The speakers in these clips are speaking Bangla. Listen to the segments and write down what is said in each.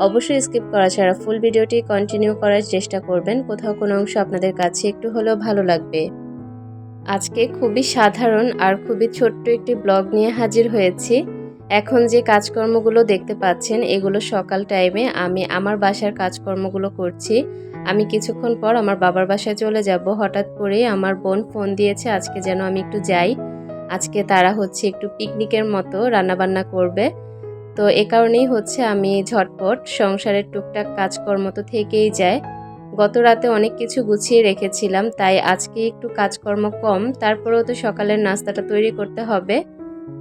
অবশ্যই স্কিপ করা ছাড়া ফুল ভিডিওটি কন্টিনিউ করার চেষ্টা করবেন। কোথাও কোনো অংশ আপনাদের কাছে একটু হলেও ভালো লাগবে। আজকে খুবই সাধারণ আর খুবই ছোট্ট একটি ব্লগ নিয়ে হাজির হয়েছি। এখন যে কাজকর্মগুলো দেখতে পাচ্ছেন, এগুলো সকাল টাইমে আমি আমার বাসার কাজকর্মগুলো করছি। আমি কিছুক্ষণ পর আমার বাবার বাসায় চলে যাব। হঠাৎ করে আমার বোন ফোন দিয়েছে, আজকে যেন আমি একটু যাই। আজকে তারা হচ্ছে একটু পিকনিকের মতো রান্নাবান্না করবে। তো এ কারণেই হচ্ছে আমি ঝটপট সংসারের টুকটাক কাজকর্ম তো থেকেই যায়। গত রাতে অনেক কিছু গুছিয়ে রেখেছিলাম, তাই আজকে একটু কাজকর্ম কম, তারপরেও তো সকালের নাস্তাটা তৈরি করতে হবে।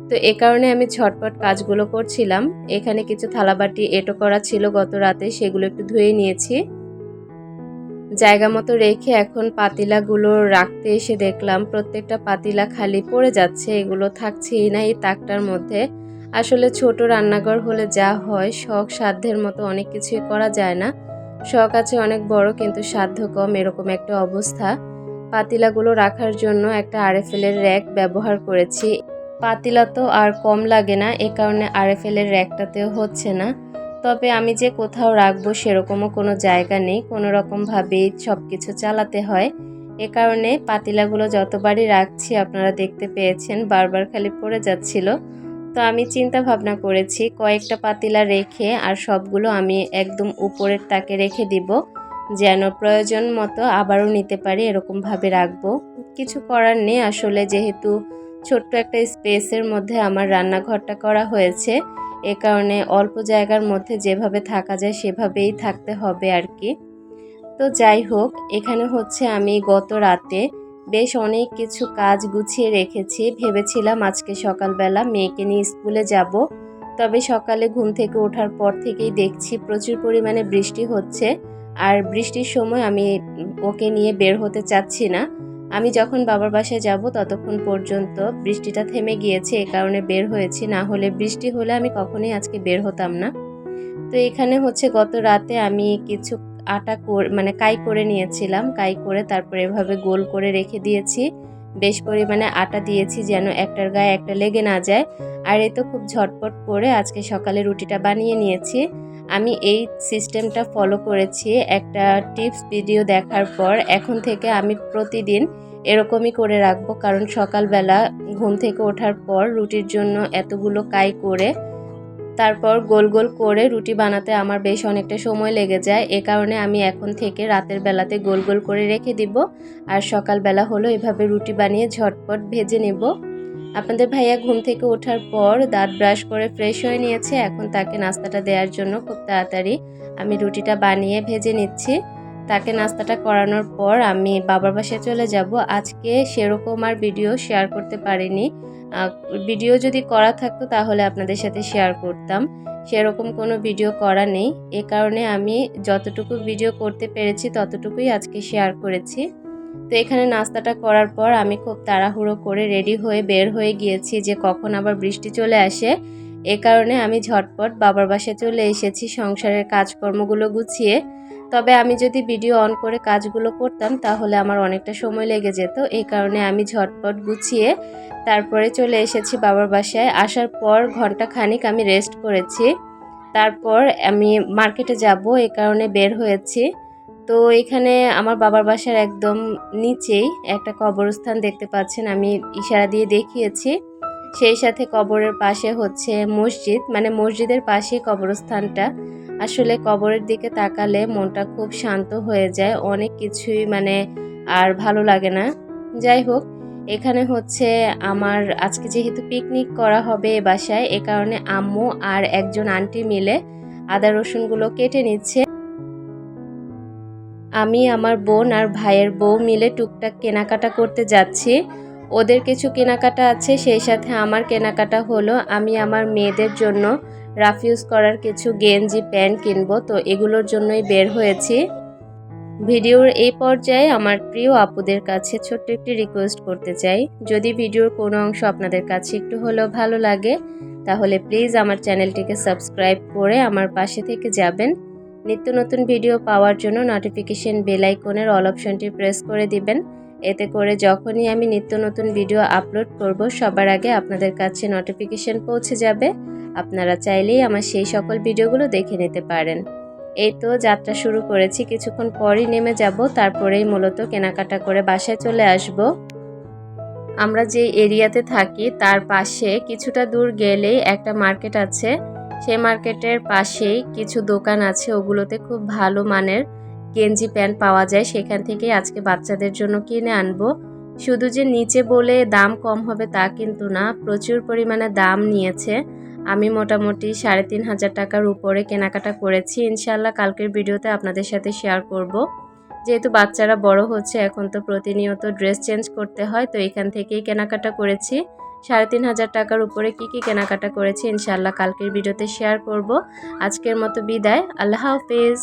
তো এ কারণে আমি ঝটপট কাজগুলো করছিলাম। এখানে কিছু থালাবাটি এটো করা ছিল গত রাতে, সেগুলো একটু ধুয়ে নিয়েছি। জায়গা মতো রেখে এখন পাতিলাগুলো রাখতে এসে দেখলাম, প্রত্যেকটা পাতিলা খালি পড়ে যাচ্ছে, এগুলো থাকছেই না এই তাকটার মধ্যে। আসলে ছোট রান্নাঘর হলে যা হয়, শখ সাধ্যের মতো অনেক কিছুই করা যায় না। শখ আছে অনেক বড়, কিন্তু সাধ্য কম এরকম একটা অবস্থা। পাতিলাগুলো রাখার জন্য একটা আরএফএলের র্যাক ব্যবহার করেছি। পাতিলা তো আর কম লাগে না, এ কারণে আরএফএলের র্যাকটাতেও হচ্ছে না। তবে আমি যে কোথাও রাখব সেরকমও কোনো জায়গা নেই, কোনো রকমভাবেই সব কিছু চালাতে হয়। এ কারণে পাতিলাগুলো যতবারই রাখছি, আপনারা দেখতে পেয়েছেন, বারবার খালি পড়ে যাচ্ছিল। তো আমি চিন্তা ভাবনা করেছি, কয়েকটা পাতিলা রেখে আর সবগুলো আমি একদম উপরের তাকে রেখে দিব, যেন প্রয়োজন মতো আবারও নিতে পারি, এরকমভাবে রাখব। কিছু করার নেই, আসলে যেহেতু ছোট্ট একটা স্পেসের মধ্যে আমার রান্নাঘরটা করা হয়েছে, এ কারণে অল্প জায়গার মধ্যে যেভাবে থাকা যায় সেভাবেই থাকতে হবে আর কি। তো যাই হোক, এখানে হচ্ছে আমি গত রাতে বেশ অনেক কিছু কাজ গুছিয়ে রেখেছি। ভেবেছিলাম আজকে সকালবেলা মেয়েকে নিয়ে স্কুলে যাব। তবে সকালে ঘুম থেকে ওঠার পর থেকেই দেখছি প্রচুর পরিমাণে বৃষ্টি হচ্ছে। আর বৃষ্টির সময় আমি ওকে নিয়ে বের হতে চাচ্ছি না। আমি যখন বাবার বাসায় যাব ততক্ষণ পর্যন্ত বৃষ্টিটা থেমে গিয়েছে, এ কারণে বের হয়েছি। না হলে বৃষ্টি হলে আমি কখনোই আজকে বের হতাম না। তো এখানে হচ্ছে গত রাতে আমি কিছু আটা মানে কাই করে নিয়েছিলাম, কাই করে তারপরে এভাবে গোল করে রেখে দিয়েছি। বেশ পরিমাণে আটা দিয়েছি যেন একটার গায়ে একটা লেগে না যায়। আর এ তো খুব ঝটপট করে আজকে সকালে রুটিটা বানিয়ে নিয়েছি। আমি এই সিস্টেমটা ফলো করেছি। একটা টিপস ভিডিও দেখার পর এখন থেকে আমি প্রতিদিন এরকমই করে রাখব। কারণ সকালবেলা ঘুম থেকে ওঠার পর রুটির জন্য এতগুলো কাই করে তারপর গোল গোল করে রুটি বানাতে আমার বেশ অনেকটা সময় লেগে যায়। এ কারণে আমি এখন থেকে রাতের বেলাতে গোল গোল করে রেখে দিব আর সকালবেলা হলো এভাবে রুটি বানিয়ে ঝটপট ভেজে নেব। আপনাদের ভাইয়া ঘুম থেকে ওঠার পর দাঁত ব্রাশ করে ফ্রেশ হয়ে নিয়েছে। এখন তাকে নাস্তাটা দেওয়ার জন্য খুব তাড়াতাড়ি আমি রুটিটা বানিয়ে ভেজে নিচ্ছি। তাকে নাস্তাটা করানোর পর আমি বাবার বাসায় চলে যাব। আজকে সেরকম আর ভিডিও শেয়ার করতে পারিনি। ভিডিও যদি করা থাকতো তাহলে আপনাদের সাথে শেয়ার করতাম। সেরকম কোনো ভিডিও করা নেই। এ কারণে আমি যতটুকু ভিডিও করতে পেরেছি ততটুকুই আজকে শেয়ার করেছি। তো এখানে নাস্তাটা করার পর আমি খুব তাড়াহুড়ো করে রেডি হয়ে বের হয়ে গিয়েছি যে কখন আবার বৃষ্টি চলে আসে। এ কারণে আমি ঝটপট বাবার বাসায় চলে এসেছি। সংসারের কাজকর্মগুলো গুছিয়ে তবে আমি যদি ভিডিও অন করে কাজগুলো করতাম, তাহলে আমার অনেকটা সময় লেগে যেত। এই কারণে আমি ঝটপট গুছিয়ে তারপরে চলে এসেছি বাবার বাসায়। আসার পর ঘণ্টা খানিক আমি রেস্ট করেছি। তারপর আমি মার্কেটে যাব এ কারণে বের হয়েছি। তো এখানে আমার বাবার বাসার একদম নিচেই একটা কবরস্থান দেখতে পাচ্ছেন, আমি ইশারা দিয়ে দেখিয়েছি। সেই সাথে কবরের পাশে হচ্ছে মসজিদ। মানে মসজিদের পাশেই কবরস্থানটা। আসলে কবরের দিকে তাকালে মনটা খুব শান্ত হয়ে যায়। অনেক কিছুই মানে আর ভালো লাগে না। যাই হোক, এখানে হচ্ছে আমার আজকে যেহেতু পিকনিক করা হবে এ বাসায়, এ কারণে আম্মু আর একজন আন্টি মিলে আদা রসুনগুলো কেটে নিচ্ছে। আমি, আমার বোন আর ভাইয়ের বউ মিলে টুকটাক কেনাকাটা করতে যাচ্ছি। ওদের কিছু কেনাকাটা আছে, সেই সাথে আমার কেনাকাটা হলো। আমি আমার মেয়েদের জন্য রাফ ইউজ করার কিছু গেঞ্জি, প্যান্ট কিনবো, তো এগুলোর জন্যই বের হয়েছি। ভিডিওর এই পর্যায়ে আমার প্রিয় আপুদের কাছে ছোট্ট একটি রিকোয়েস্ট করতে চাই। যদি ভিডিওর কোনো অংশ আপনাদের কাছে একটু হলেও ভালো লাগে, তাহলে প্লিজ আমার চ্যানেলটিকে সাবস্ক্রাইব করে আমার পাশে থেকে যাবেন। নিত্য নতুন ভিডিও পাওয়ার জন্য নোটিফিকেশন বেল আইকনের অল অপশনটি প্রেস করে দিবেন। এতে করে যখনই আমি নিত্য নতুন ভিডিও আপলোড করব, সবার আগে আপনাদের কাছে নোটিফিকেশন পৌঁছে যাবে। আপনারা চাইলেই আমার সেই সকল ভিডিওগুলো দেখে নিতে পারেন। এই তো যাত্রা শুরু করেছি, কিছুক্ষণ পরই নেমে যাব, তারপরেই মূলত কেনাকাটা করে বাসায় চলে আসব। আমরা যে এরিয়াতে থাকি, তার পাশে কিছুটা দূর গেলেই একটা মার্কেট আছে। সেই মার্কেটের পাশেই কিছু দোকান আছে, ওগুলোতে খুব ভালো মানের। গেঞ্জি প্যান্ট পাওয়া যায়, সেখান থেকে আজকে বাচ্চাদের জন্য কিনে আনব। শুধু যে নিচে বলে দাম কম হবে তা কিন্তু না, প্রচুর পরিমাণে দাম নিয়েছে। আমি মোটামুটি সাড়ে তিন হাজার টাকার উপরে কেনাকাটা করেছি। ইনশাল্লাহ কালকের ভিডিওতে আপনাদের সাথে শেয়ার করব। যেহেতু বাচ্চারা বড় হচ্ছে, এখন তো প্রতিনিয়ত ড্রেস চেঞ্জ করতে হয়, তো এখান থেকেই কেনাকাটা করেছি। সাড়ে তিন হাজার টাকার উপরে কি কি কেনাকাটা করেছি ইনশাল্লাহ কালকের ভিডিওতে শেয়ার করব। আজকের মতো বিদায়, আল্লাহ হাফিজ।